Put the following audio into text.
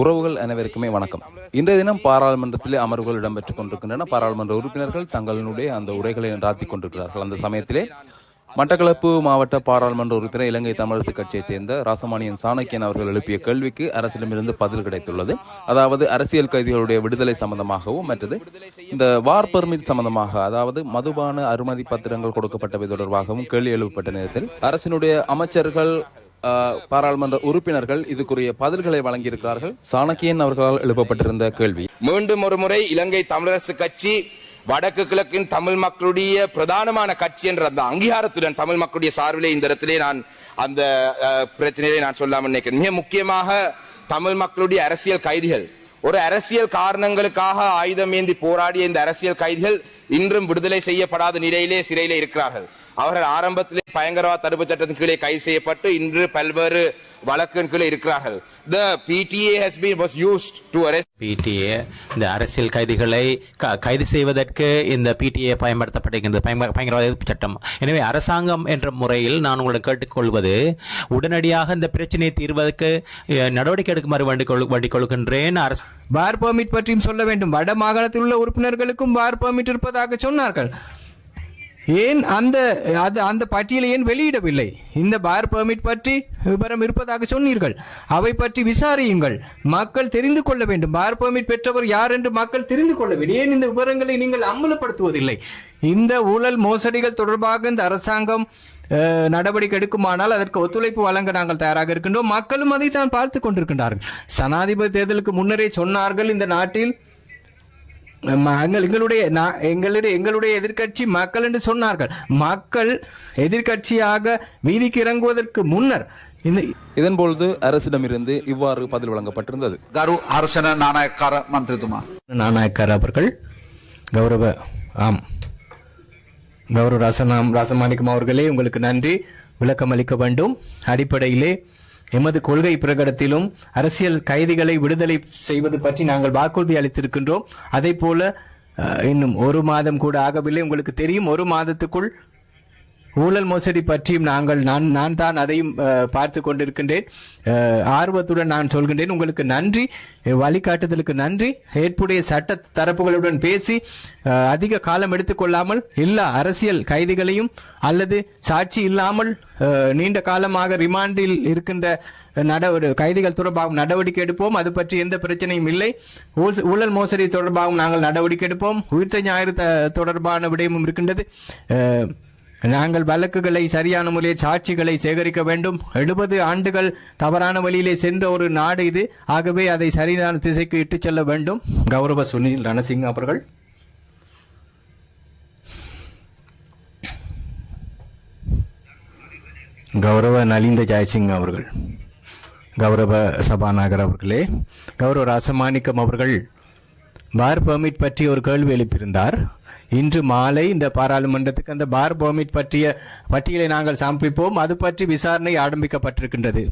உறவுகள் அனைவருக்குமே வணக்கம். இன்றைய தினம் பாராளுமன்றத்தில் அமர்வுகள் இடம்பெற்றுக் கொண்டிருக்கின்றன. பாராளுமன்ற உறுப்பினர்கள் தங்களுடைய அந்த உரைகளை நடாத்தி கொண்டிருக்கிறார்கள். அந்த சமயத்திலே மட்டக்களப்பு மாவட்ட பாராளுமன்ற உறுப்பினர் இலங்கை தமிழரசு கட்சியைச் சேர்ந்த ராசமானியன் சாணக்கியன் அவர்கள் எழுப்பிய கேள்விக்கு அரசிடமிருந்து பதில் கிடைத்துள்ளது. அதாவது அரசியல் கைதிகளுடைய விடுதலை சம்பந்தமாகவும் மற்றது இந்த வார் பெர்மிட் சம்பந்தமாக அதாவது மதுபான அனுமதி பத்திரங்கள் கொடுக்கப்பட்டவை தொடர்பாகவும் கேள்வி எழுப்பப்பட்ட நேரத்தில் அரசினுடைய அமைச்சர்கள் பாராளுமன்ற உறுப்பினர்கள் இதுக்குரிய பதில்களை வழங்கியிருக்கிறார்கள். சாணக்கியன் அவர்களால் எழுப்பப்பட்டிருந்த கேள்வி. மீண்டும் ஒரு முறை இலங்கை தமிழரசு கட்சி வடக்கு கிழக்கின் தமிழ் மக்களுடைய பிரதானமான கட்சி என்ற அந்த அங்கீகாரத்துடன் தமிழ் மக்களுடைய சார்பிலே இந்த இடத்திலே நான் அந்த பிரச்சனையை நான் சொல்லாமல் நினைக்கிறேன். மிக முக்கியமாக தமிழ் மக்களுடைய அரசியல் கைதிகள். ஒரு அரசியல் காரணங்களுக்காக ஆயுதம் ஏந்தி போராடிய இந்த அரசியல் கைதிகள் இன்றும் விடுதலை செய்யப்படாத நிலையிலே சிறையிலே இருக்கிறார்கள். அவர்கள் ஆரம்பத்திலே பயங்கரவாத தடுப்பு சட்டத்தின் கீழே கைது செய்யப்பட்டு இன்று பல்வேறு வழக்கின் கீழே இருக்கிறார்கள். The PTA has been was used to arrest PTA இந்த அரசியல் கைதிகளை கைது செய்வதற்கு இந்த பிடிஏ பயன்படுத்தப்படுகின்றது. பயங்கர- பயங்கரவாத எதிர்ப்பு சட்டம். எனவே அரசாங்கம் என்ற முறையில் நான் உங்களை கேட்டுக்கொள்வது உடனடியாக இந்த பிரச்சனையை தீர்வதற்கு நடவடிக்கை எடுக்குமாறு வேண்டிக் கொள் வேண்டிக் கொள்கின்றேன். அரசு பார் பெர்மிட் பற்றியும் சொல்ல வேண்டும். வட மாகாணத்தில் உள்ள உறுப்பினர்களுக்கும் பார் பெர்மிட் இருப்பதாக சொன்னார்கள். ஏன் அந்த அது அந்த பட்டியலை ஏன் வெளியிடவில்லை? இந்த பார் பெர்மிட் பற்றி விவரம் இருப்பதாக சொன்னீர்கள். அவை பற்றி விசாரியுங்கள். மக்கள் தெரிந்து கொள்ள வேண்டும். பார் பெர்மிட் பெற்றவர் யார் என்று மக்கள் தெரிந்து கொள்ள வேண்டும். ஏன் இந்த விவரங்களை நீங்கள் அமலப்படுத்துவதில்லை? இந்த ஊழல் மோசடிகள் தொடர்பாக இந்த அரசாங்கம் நடவடிக்கை எடுக்குமானால் அதற்கு ஒத்துழைப்பு வழங்க நாங்கள் தயாராக இருக்கின்றோம். மக்களும் அதை தான் பார்த்து கொண்டிருக்கின்றார்கள். சனாதிபதி தேர்தலுக்கு முன்னரே சொன்னார்கள் இந்த நாட்டில் எங்களுடைய எங்களுடைய எங்களுடைய எதிர்கட்சி மக்கள் என்று சொன்னார்கள். மக்கள் எதிர்கட்சியாக வீதிக்கு இறங்குவதற்கு முன்னர் இதன்பொழுது அரசிடமிருந்து இவ்வாறு பதில் வழங்கப்பட்டிருந்தது. கரு அரசன நாணயக்கார மந்திரிதுமா. நாணயக்கார் அவர்கள் கௌரவ ஆம். கௌரவ ராசனாம் ராசமாணிக்கம் அவர்களே உங்களுக்கு நன்றி விளக்கம் அளிக்க வேண்டும். அடிப்படையிலே எமது கொள்கை பிரகடத்திலும் அரசியல் கைதிகளை விடுதலை செய்வது பற்றி நாங்கள் வாக்குறுதி அளித்திருக்கின்றோம். அதே போல இன்னும் ஒரு மாதம் கூட ஆகவில்லை. உங்களுக்கு தெரியும் ஒரு மாதத்துக்குள் ஊழல் மோசடி பற்றியும் நாங்கள் நான் நான் தான் அதையும் பார்த்து கொண்டிருக்கின்றேன். ஆர்வத்துடன் நான் சொல்கின்றேன். உங்களுக்கு நன்றி. வழிகாட்டுதலுக்கு நன்றி. ஏற்புடைய சட்ட தரப்புகளுடன் பேசி அதிக காலம் எடுத்துக்கொள்ளாமல் எல்லா அரசியல் கைதிகளையும் அல்லது சாட்சி இல்லாமல் நீண்ட காலமாக ரிமாண்டில் இருக்கின்ற நடவடி கைதிகள் தொடர்பாகவும் நடவடிக்கை எடுப்போம். அது பற்றி எந்த பிரச்சனையும் இல்லை. ஊழல் மோசடி தொடர்பாகவும் நாங்கள் நடவடிக்கை எடுப்போம். உயிர்த்த ஞாயிறு த- தொடர்பான விடயமும் இருக்கின்றது. நாங்கள் வழக்குகளை சரியான முறையில் சாட்சிகளை சேகரிக்க வேண்டும். எழுபது ஆண்டுகள் தவறான வழியிலே சென்ற ஒரு நாடு இது. ஆகவே அதை சரியான திசைக்கு இட்டுச் செல்ல வேண்டும். கௌரவ சுனில் ரணசிங் அவர்கள். கௌரவ நலிந்த ஜெயசிங் அவர்கள். கௌரவ சபாநாயகர் அவர்களே. கௌரவ ராசமாணிக்கம் அவர்கள். பார் பெர்மிட் பற்றி ஒரு கேள்வி எழுப்பியிருந்தார். இன்று மாலை இந்த பாராளுமன்றத்துக்கு அந்த பார் பெர்மிட் பற்றிய பட்டியலை நாங்கள் சமர்ப்பிப்போம். அது பற்றி விசாரணை ஆரம்பிக்கப்பட்டிருக்கின்றது.